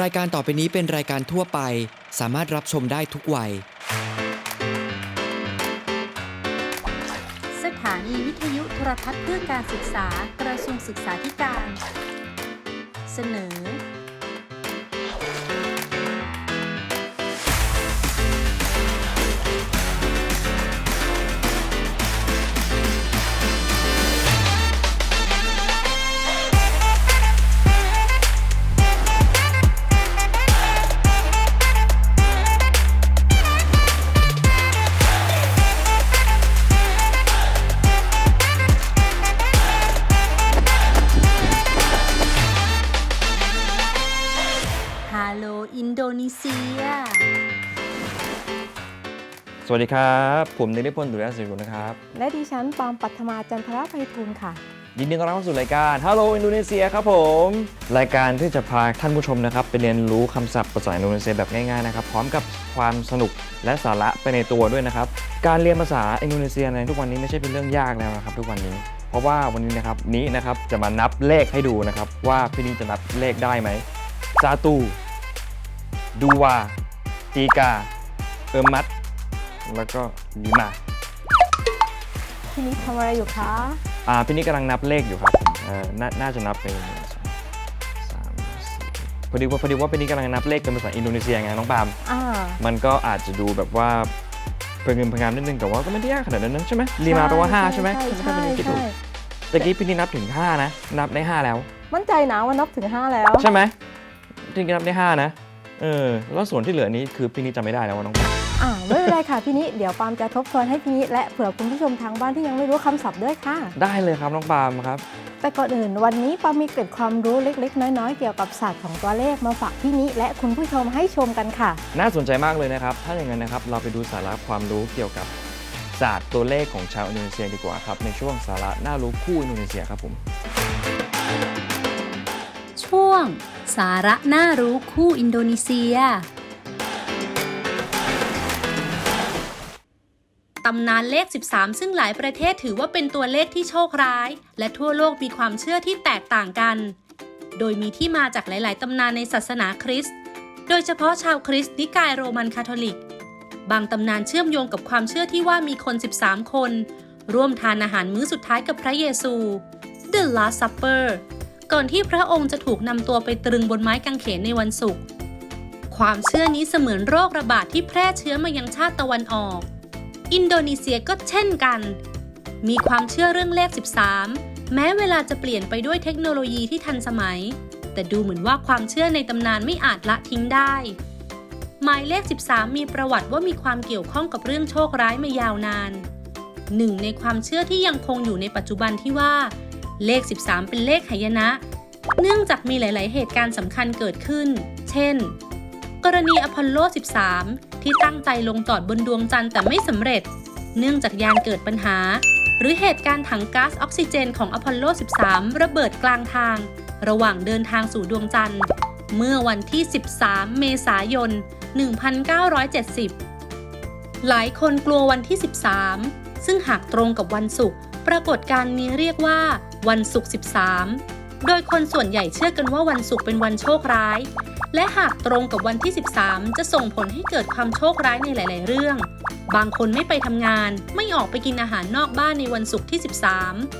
รายการต่อไปนี้เป็นรายการทั่วไป สามารถรับชมได้ทุกวัย สถานีวิทยุโทรทัศน์เพื่อการศึกษากระทรวงศึกษาธิการ เสนอ วัสดีครับ ผมนิริพนธ์ดุริยศิริกุลนะครับ และดิฉันปอมปัทมาจันทรภัยทูลค่ะ ยินดีต้อนรับเข้าสู่รายการ Hello อินโดนีเซียครับผม รายการที่จะพาท่านผู้ชมนะครับไปเรียนรู้คำศัพท์ภาษาอินโดนีเซียแบบง่ายๆนะครับ พร้อมกับความสนุกและสาระไปในตัวด้วยนะครับ การเรียนภาษาอินโดนีเซียในทุกวันนี้ไม่ใช่เป็นเรื่องยากแล้วนะครับ ทุกวันนี้ เพราะว่าวันนี้นะครับนี้นะครับจะมานับเลขให้ดูนะครับ ว่าพี่นี้จะนับเลขได้ไหมซาตูดูวาตีกาเอิมมัด แล้วก็ลิมาพี่นิดทำอะไรอยู่คะอ่าพี่นี่กำลังนับเลขอยู่ครับผมเอ่อนาน่าจะนับไปหนึ่งสองสามสี่พอดีว่าพอดีว่าพี่นี่กำลังนับเลขเป็นภาษาอินโดนีเซียไงน้องปาล์มอ่ามันก็อาจจะดูแบบว่าเพลินเงินเพลินงานนิดนึงแต่ว่าก็ไม่ได้ยากขนาดนั้นนะใช่ไหมรีมาแปลว่าห้าใช่ไหมใช่ถ้าใช่พี่นี่คิดถูใช่กตะกี้พี่นี่นับถึงห้านะ นับได้ห้าแล้ว มั่นใจนะว่านับถึง5แล้ว ใช่ไหมพี่นี่นับได้ห้านะเออแล้วส่วนที่เหลือนี้คือพี่นี่จำไม่ได้แล้วว่าน้องปาล์มอ่า ไม่เป็นไรค่ะพี่นิดเดี๋ยวปาล์มจะทบทวนให้พี่นิดและเผื่อคุณผู้ชมทางบ้านที่ยังไม่รู้คำศัพท์ด้วยค่ะ ได้เลยครับน้องปาล์มครับ แต่ก่อนอื่นวันนี้ปาล์มมีเกร็ดความรู้เล็กๆ น้อยๆ เกี่ยวกับศาสตร์ของตัวเลขมาฝากพี่นิดและคุณผู้ชมให้ชมกันค่ะ น่าสนใจมากเลยนะครับ ถ้าอย่างนั้นนะครับ เราไปดูสาระความรู้เกี่ยวกับศาสตร์ตัวเลขของชาวอินโดนีเซียดีกว่าครับ ในช่วงสาระน่ารู้คู่อินโดนีเซียครับผม ช่วง สาระน่ารู้คู่อินโดนีเซีย ตำนานเลข 13 ซึ่งหลายประเทศถือว่าเป็นตัวเลขที่โชคร้าย และทั่วโลกมีความเชื่อที่แตกต่างกัน โดยมีที่มาจากหลาย ๆ ตำนานในศาสนาคริสต์ โดยเฉพาะชาวคริสต์นิกายโรมันคาทอลิก บางตำนานเชื่อมโยงกับความเชื่อที่ว่ามีคน 13 คน ร่วมทานอาหารมื้อสุดท้ายกับพระเยซู The Last Supper ก่อนที่พระองค์จะถูกนำตัวไปตรึงบนไม้กางเขนในวันศุกร์ความเชื่อนี้เสมือนโรคระบาดที่แพร่เชื้อมายังชาติตะวันออก อินโดนีเซียก็เช่นกัน มีความเชื่อเรื่องเลข 13 แม้เวลาจะเปลี่ยนไปด้วยเทคโนโลยีที่ทันสมัย แต่ดูเหมือนว่าความเชื่อในตำนานไม่อาจละทิ้งได้ หมายเลข 13 มีประวัติว่ามีความเกี่ยวข้องกับเรื่องโชคร้ายมายาวนาน หนึ่งในความเชื่อที่ยังคงอยู่ในปัจจุบันที่ว่า เลข 13 เป็นเลขหายนะ เนื่องจากมีหลาย ๆ เหตุการณ์สำคัญเกิดขึ้น เช่น กรณีอพอลโล 13 ที่ตั้งใจลงจอดบนดวงจันทร์แต่ไม่สำเร็จ เนื่องจากยานเกิดปัญหา หรือเหตุการณ์ถังก๊าซออกซิเจนของอพอลโล 13 ระเบิดกลางทาง ระหว่างเดินทางสู่ดวงจันทร์ เมื่อวันที่ 13 เมษายน 1970 หลายคนกลัววันที่ 13 ซึ่งหากตรงกับวันศุกร์ปรากฏการณ์นี้เรียกว่าวันศุกร์ 13 โดยคนส่วนใหญ่เชื่อกันว่าวันศุกร์เป็นวันโชคร้าย และหากตรงกับวันที่ 13 จะส่งผลให้เกิดความโชคร้ายในหลาย ๆ เรื่อง บางคนไม่ไปทำงาน ไม่ออกไปกินอาหารนอกบ้านในวันศุกร์ที่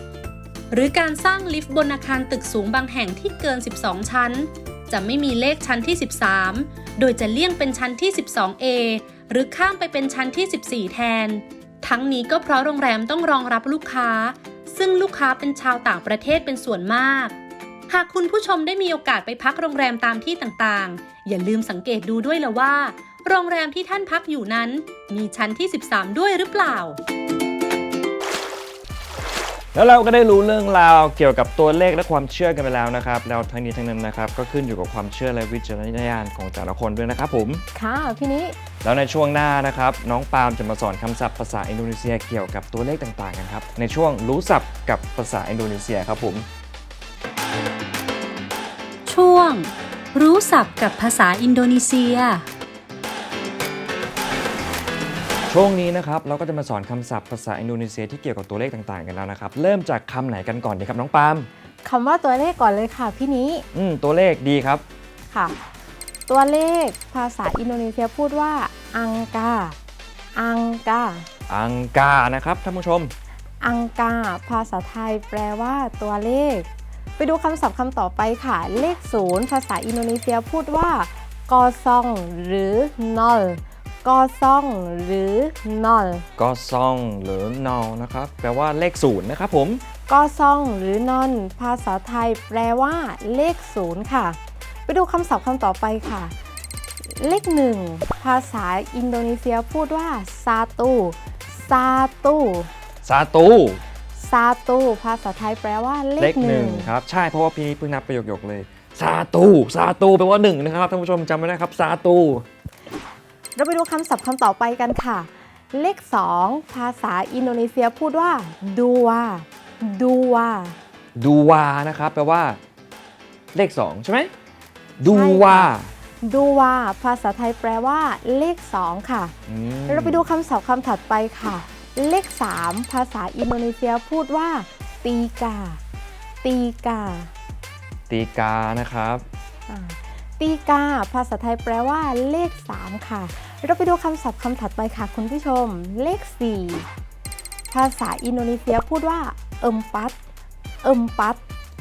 13 หรือการสร้างลิฟต์บนอาคารตึกสูงบางแห่งที่เกิน 12 ชั้น จะไม่มีเลขชั้นที่ 13 โดยจะเลี่ยงเป็นชั้นที่ 12A หรือข้ามไปเป็นชั้นที่ 14 แทน ทั้งนี้ก็เพราะโรงแรมต้องรองรับลูกค้า ซึ่งลูกค้าเป็นชาวต่างประเทศเป็นส่วนมาก หากคุณผู้ชมได้มีโอกาสไปพักโรงแรมตามที่ต่างๆ อย่าลืมสังเกตดูด้วยละว่า โรงแรมที่ท่านพักอยู่นั้น มีชั้นที่ 13 ด้วยหรือเปล่า แล้วเราก็ได้รู้เรื่องราวเกี่ยวกับตัวเลขและความเชื่อกันไปแล้วนะครับแล้วทั้งนี้ทั้งนั้นนะครับก็ขึ้นอยู่กับความเชื่อและวิจารณญาณของแต่ละคนด้วยนะครับผม ค่ะพี่นิดแล้วในช่วงหน้านะครับน้องปาล์มจะมาสอนคำศัพท์ภาษาอินโดนีเซียเกี่ยวกับตัวเลขต่างๆกันครับในช่วงรู้ศัพท์กับภาษาอินโดนีเซียครับผม ช่วง รู้ศัพท์กับภาษาอินโดนีเซีย ช่วงนี้นะครับเราก็จะมาสอนคำศัพท์ภาษาอินโดนีเซียที่เกี่ยวกับตัวเลขต่างๆกันแล้วนะครับ เริ่มจากคำไหนกันก่อนดีครับน้องปาล์มคำว่าตัวเลขก่อนเลยค่ะพี่นิดอืมตัวเลขดีครับ ค่ะ ตัวเลขภาษาอินโดนีเซียพูดว่า อังกา อังกา อังกานะครับท่านผู้ชม อังกา ภาษาไทยแปลว่าตัวเลข ไปดูคำศัพท์คำต่อไปค่ะ เลขศูนย์ภาษาอินโดนีเซียพูดว่ากอซองหรือนอลกอซองหรือนอลก็ซองหรือนอนะครับ แปลว่าเลขศูนย์นะครับผมกอซองหรือนอน ภาษาไทยแปลว่า เลขศูนย์ค่ะ ไปดูคำศัพท์คำต่อไปค่ะ เลขหนึ่งภาษาอินโดนีเซียพูดว่าซาตูซาตูซาตู ซาตูภาษาไทยแปลว่าเลเลขขหหนึ่นึ่งงครับใช่เพราะว่าพี่นี้เพิ่งนับประโยคๆเลยซาตูซาตูแปลว่าหนึ่งนะครับท่านผู้ชมจำไว้นะครับซาตูเราไปดูคำศัพท์คำต่อไปกันค่ะ เลขสองภาษาอินโดนีเซียพูดว่าดูวาดูวา ดูวานะครับแปลว่า เลขสองใช่ไหมดูวาดูวาภาษาไทยแปลว่าเลขสองค่ะ อืมเราไปดูคำศัพท์คำถัดไปค่ะ เลข 3 ภาษาอินโดนีเซียพูดว่า ตีกา ตีกา ตีกานะครับอ่าตีกา ภาษาไทยแปลว่าเลข 3 ค่ะ เราไปดูคำศัพท์คำถัดไปค่ะคุณผู้ชม เลข 4 ภาษาอินโดนีเซียพูดว่าเอิมปัตเอิมปัต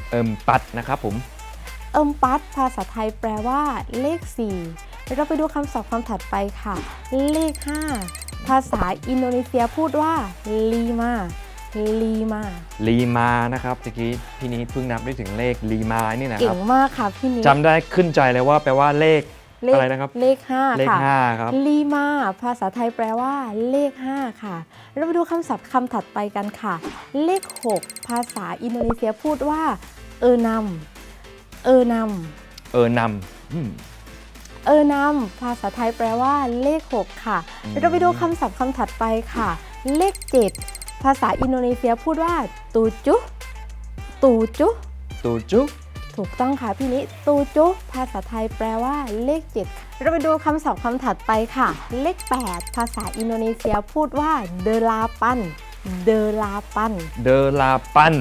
เอิมปัดนะครับผม เอิมปัตภาษาไทยแปลว่าเลข 4 เราไปดูคำศัพท์คำถัดไปค่ะ เลข 5 ภาษาอินโดนีเซียพูดว่าลีมาลีมาลีมานะครับตะกี้พี่นี้เพิ่งนับได้ถึงเลขลีมานี่นะคเก่รับงมากค่ะพี่นิดจำได้ขึ้นใจเลยว่าแปลว่าเลข เลขอะไรนะครับ เลข5เลขค่ะ ห้าครับ ลีมา ภาษาไทยแปลว่า เลข 5 ค่ะ เราไปดูคำศัพท์คำถัดไปกันค่ะ เลข 6 ภาษาอินโดนีเซียพูดว่า เออนัมเออนัมเออนำอืม เออนัมภาษาไทยแปลว่าเลข 6 ค่ะอืมเราไปดูคำศัพท์คำถัดไปค่ะ เลข 7 ภาษาอินโดนีเซียพูดว่า ตูจุ ตูจุ ตูจุถูกต้องค่ะพี่นิตูจุ ภาษาไทยแปลว่าเลข 7 เราไปดูคำศัพท์คำถัดไปค่ะ เลข 8 ภาษาอินโดนีเซียพูดว่า เดลาปัน เดลาปัน เดอลาปัน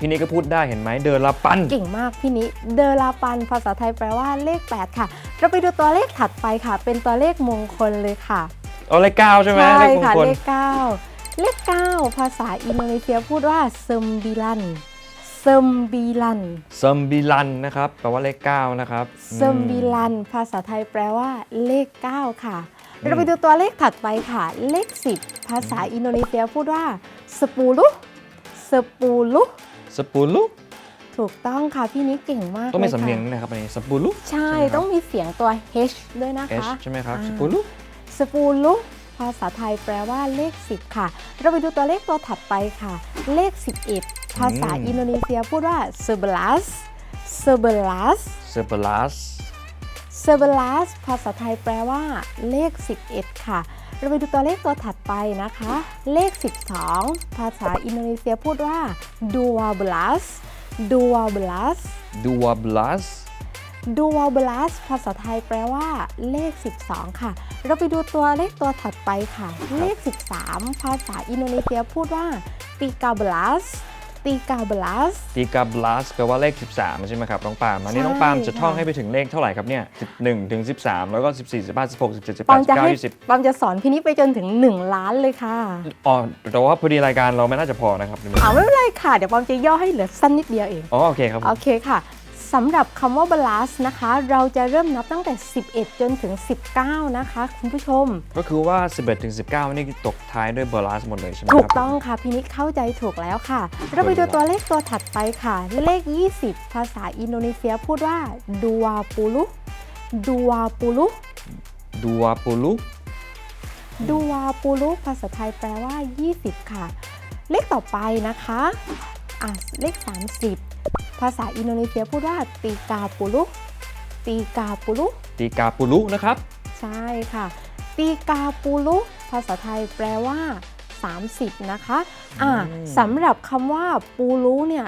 พี่นี้ก็พูดได้เห็นไหมเดอลาปัน เก่งมากพี่นิเดลาปัน ภาษาไทยแปลว่าเลข 8 ค่ะ เราไปดูตัวเลขถัดไปค่ะ เป็นตัวเลขมงคลเลยค่ะเอาเลขเก้าใช่ไหมใช่เลขมงค่ะคลเลข 9 เลข 9 ภาษาอินโดนีเซียพูดว่าเซมบิลันเซมบิลันซัมบิลันนะครับแปลว่าเลขเก้านะครับเซมบิลัน ภาษาไทยแปลว่าเลข 9 ค่ะอืมเราไปดูตัวเลขถัดไปค่ะ เลข 10 ภาษาอินโดนีเซียพูดว่าสปูลุสปูลุ สปูลุถูกต้องค่ะ พี่นิกเก่งมากต้องมีลค่ะสำเนียงด้วยนะครับอันนี้สปูลุใช่ใช่ไหมครับต้องมีเสียงตัว H ด้วยนะเอชคะ ใช่ไหมครับอ่า สปูลุสปูลุภาษาไทยแปลว่าเลข 10 ค่ะ เราไปดูตัวเลขตัวถัดไปค่ะ เลข 11 ภาษาอินโดนีเซียพูดว่า sebelas sebelas เซเปลัส sebelas ภาษาไทยแปลว่าเลข 11 ค่ะ เราไปดูตัวเลขตัวถัดไปนะคะ เลข 12 ภาษาอินโดนีเซียพูดว่า dua belas dua belas ดูวาบลัส dua belas ภาษาไทยแปลว่า เลข 12 ค่ะ เราไปดูตัวเลขตัวถัดไปค่ะ เลข 13 ภาษาอินโดนีเซียพูดว่า tiga belas tiga belas ตีกาบลัสแปลว่าเลข 13 ใช่ไหมครับน้องปาล์มอันนี้ใช่น้องปาล์มจะท่องค่ะให้ไปถึงเลขเท่าไหร่ครับเนี่ย11ถึง13 แล้วก็ 14 15 16 17ปอม18จะให้19 20ปอมจะสอนพี่นิดไปจนถึง 1 ล้านเลยค่ะ อ๋อแต่ว่าพอดีรายการเราไม่น่าจะพอนะครับเอาไม่เป็นไรค่ะ เดี๋ยวปอมจะย่อให้เหลือสั้นนิดเดียวเอง อ๋อโอเคครับผม โอเคค่ะ สำหรับคำว่า balance นะคะ เราจะเริ่มนับตั้งแต่ 11 จนถึง 19 นะคะ คุณผู้ชม ก็คือว่า 11ถึง19 นี่ตกท้ายด้วยบลัสหมดเลยใช่ไหมถูคกรับต้องค่ะพี่นิกเข้าใจถูกแล้วค่ะ เราไปดูตัวเลขตัวถัดไปค่ะ เลข 20 ภาษาอินโดนีเซียพูดว่าดูวาปูลุดูวาปูลุดูวาปูลุดูวาปูลุภาษาไทยแปลว่า 20 ค่ะ เลขต่อไปนะคะอะเลข 30 ภาษาอินโดนีเซียพูดว่าตีกาปูลุตีกาปูลุตีกาปูลุนะครับ ใช่ค่ะ ตีกาปูลุภาษาไทยแปลว่า 30 นะคะอ่าอืมสำหรับคำว่าปูลุเนี่ย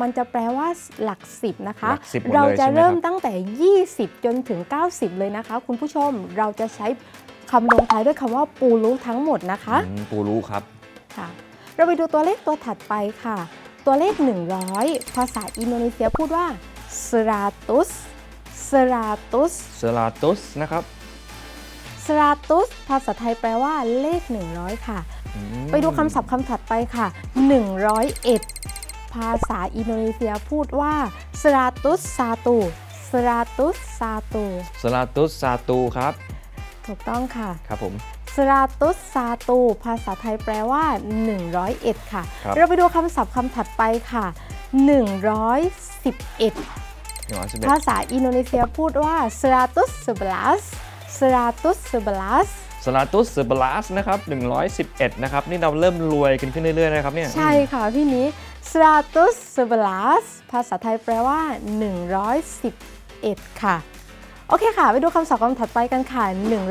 มันจะแปลว่าหลัก10นะคะหลัก10หมดเลยเราจะใช่ไหมครับเริ่มตั้งแต่ 20 จนถึง 90 เลยนะคะ คุณผู้ชมเราจะใช้คำลงท้ายด้วยคำว่าปูลุทั้งหมดนะคะอืมปูลุครับค่ะ เราไปดูตัวเลขตัวถัดไปค่ะ ตัวเลข 100 ภาษาอินโดนีเซียพูดว่า seratus สราตุสสลาตุสนะครับสราตุสภาษาไทยแปลว่าเลข 100 ค่ะ อืมไปดูคำศัพท์คำถัดไปค่ะ 101 ภาษาอินโดนีเซียพูดว่าสราตุสซาตูสราตุสซาตูสลาตุสซาตูครับ ถูกต้องค่ะ ครับผม สราตุสซาตู ภาษาไทยแปลว่า 101 ค่ะ ครับ เราไปดูคำศัพท์คำถัดไปค่ะ 111 หนึ่งร้อยสิบเอ็ดภาษาอินโดนีเซียพูดว่าสราตุสเบลัสสราตุสเบลัส สลาตุสเซบลัสนะครับ111 นะครับ นี่เราเริ่มรวยกันขึ้นเรื่อยๆนะครับเนี่ย ใช่ค่ะพี่นี้สราตุสเบลัสภาษาไทยแปลว่า 111 ค่ะ โอเคค่ะ ไปดูคำศัพท์คำถัดไปกันค่ะ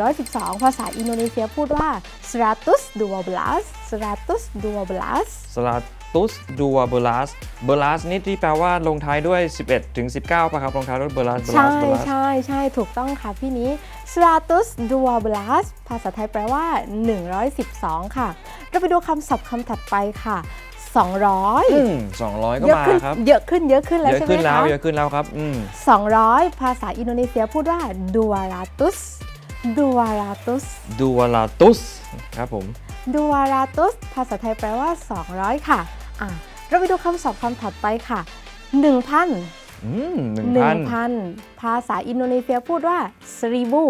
112 ภาษาอินโดนีเซียพูดว่าสราตุสดูบลัสสราตุสดูบลัสสลาตุสดัวเบลัสเบลัสนี่ที่แปลว่าลงท้ายด้วย 11 ถึง 19ป่ะครับลงท้ายด้วยเบลัสเบลัใช่สเบลัส ใช่ใช่ถูกต้องค่ะพี่นี้สราตุสดูบลัสภาษาไทยแปลว่า 112 ค่ะ เราไปดูคำศัพท์คำถัดไปค่ะ 200อืม200ก็เยอะมาขึ้นครับ เยอะขึ้นเยอะขึ้นแล้วเยอะใช่ไหมขึ้นแล้วคะเยอะขึ้นแล้วครับอืม200 ภาษาอินโดนีเซียพูดว่าดูวาราตุสดูวาราตุสดูวลาตุสครับผมดูวาราตุสภาษาไทยแปลว่า 200 ค่ะอะ เราไปดูคำศัพท์คำถัดไปค่ะ1,000 อืมหนึ่งพัน1,000 ภาษาอินโดนีเซียพูดว่าสรีบู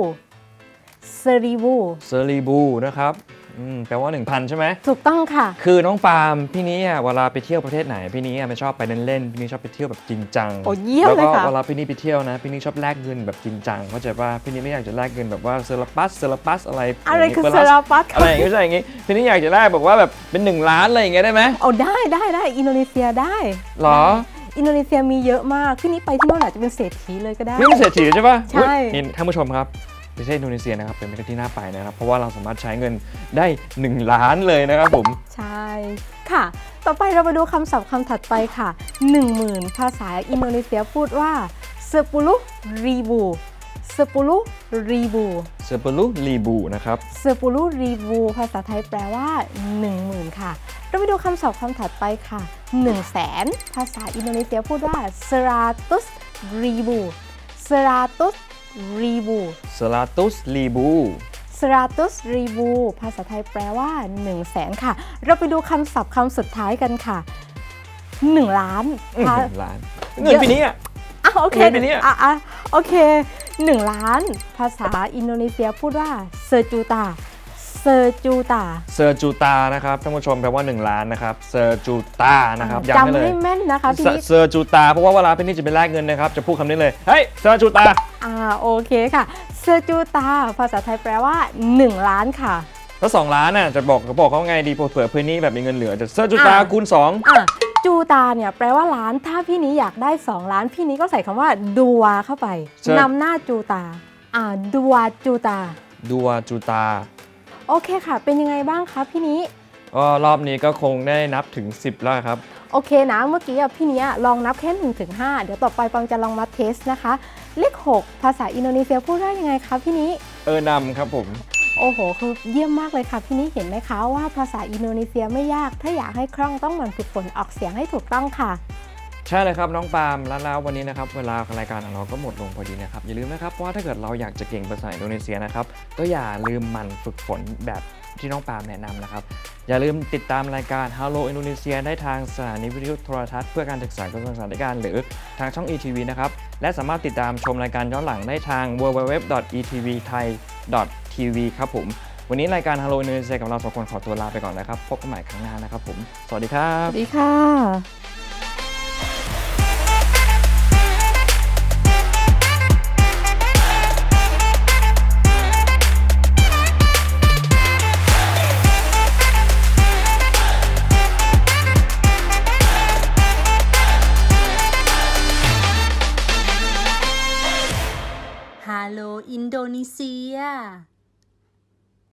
สรีบู เซรีบูนะครับ อืมแปลว่า 1,000 ใช่ไหม ถูกต้องค่ะ คือน้องปาล์มพี่นี้อะเวลาไปเที่ยวประเทศไหนพี่นี้อะไม่ชอบไปเล่นๆพี่นี้ชอบไปเที่ยวแบบจริงจังโอ้เยี่ยมแล้วเลยก็ค่ะ เวลาพี่นี้ไปเที่ยวนะพี่นี้ชอบแลกเงินแบบจริงจังเข้าใจว่าพี่นี้ไม่อยากจะแลกเงินแบบว่าเซราปัสเซราปัสอะไรอะไรคือเบสลัสราปัสอะไรอย่างเงี้ยไม่ใช่อย่างงี้พี่นี้อยากจะแลกแบบว่าแบบเป็นหนึ่งล้านอะไรอย่างเงี้ยได้ไหมเอาได้ได้ได้อินโดนีเซียได้ หรออินโดนีเซียมีเยอะมากพี่นี้ไปที่โน่นอาจจะเป็นเศรษฐีเลยก็ได้ นี่เป็นเศรษฐีใช่ปะใช่ อุ๊ยนี่ท่านผู้ชมครับ ประเทศอินโดนีเซียนะครับเป็นประเทศที่น่าไปนะครับ เพราะว่าเราสามารถใช้เงินได้ 1 ล้านเลยนะครับผมใช่ค่ะ ต่อไปเรามาดูคำศัพท์คำถัดไปค่ะ 10,000 ภาษาอินโดนีเซียพูดว่าเซปูลุรีบูเซปูลุรีบูเซเปรุลีบูนะครับเซปูลุรีบูภาษาไทยแปลว่า 10,000 ค่ะ เราไปดูคำศัพท์คำถัดไปค่ะ 100,000ภาษาอินโดนีเซียพูดว่าสราตุสรีบูสราตุส รีบูสลาตุสลีบูสราตุสรีบูภาษาไทยแปลว่า1 0 0 0 0แสนค่ะ เราไปดูคำศัพท์คำสุดท้ายกันค่ะ 1 ล้านอื้อภาหนึ่งล้าน เงินปีนี้อะอะโอเคเงินปีนี้อะอะอะโอเค 1 ล้าน ภาษาอินโดนีเซียพูดว่าเซอร์จูตา เซอร์จูตาเซอร์จูตานะครับท่านผู้ชมแปลว่า 1 ล้านนะครับเซอร์จูตานะครับย้ำให้จำเลยให้แม่นนะคะพี่เซนิดเซอร์จูตาเพราะว่าเวลาพี่นี่จะไปแลกเงินนะครับจะพูดคำนี้เลยเฮ้ยเซอร์จูตาอ่าโอเคค่ะ เซอร์จูตา ภาษาไทยแปลว่า 1 ล้านค่ะ แล้วสองล้านน่ะจะบอกบอกเขาไงดีเผื่อพื้นนี้แบบมีเงินเหลือจะเซอร์จูตาอะ คูณสอง อะจูตาเนี่ยแปลว่าล้าน ถ้าพี่นี้อยากได้ 2 ล้าน พี่นี้ก็ใส่คำว่าดัวเข้าไปนำหน้าจูตา อ่าดัวจูตา ดัวจูตา โอเคค่ะ เป็นยังไงบ้างคะพี่นี้ก็รอบนี้ก็คงได้นับถึง 10 แล้วครับ โอเคนะ เมื่อกี้อะพี่เนี้ยลองนับแค่1นถึงหเดี๋ยวต่อไปปังจะลองมาเทสนะคะ เลข 6 ภาษาอินโดนีเซียพูดได้ยังไงคะพี่นี้ เออนำครับผม โอ้โห คือเยี่ยมมากเลยค่ะ พี่นี้เห็นไหมคะว่าภาษาอินโดนีเซียไม่ยาก ถ้าอยากให้คล่องต้องหมั่นฝึกฝนออกเสียงให้ถูกต้องค่ะ ใช่เลยครับน้องปาล์มแล้วแล้ววันนี้นะครับเวลาของรายการของเราก็หมดลงพอดีนะครับอย่าลืมนะครับว่าถ้าเกิดเราอยากจะเก่งภาษาอินโดนีเซียนะครับก็อย่าลืมมันฝึกฝนแบบที่น้องปาล์มแนะนำนะครับ อย่าลืมติดตามรายการ Hello Indonesia ได้ทางสถานีวิทยุโทรทัศน์เพื่อการศึกษากระทรวงศึกษาธิการ หรือทางช่อง ETV นะครับ และสามารถติดตามชมรายการย้อนหลังได้ทาง www.etvthai.tv ครับผม วันนี้รายการ Hello Indonesia กับเราสองคนขอตัวลาไปก่อนนะครับ พบกันใหม่ครั้งหน้านะครับผม สวัสดีครับ สวัสดีค่ะ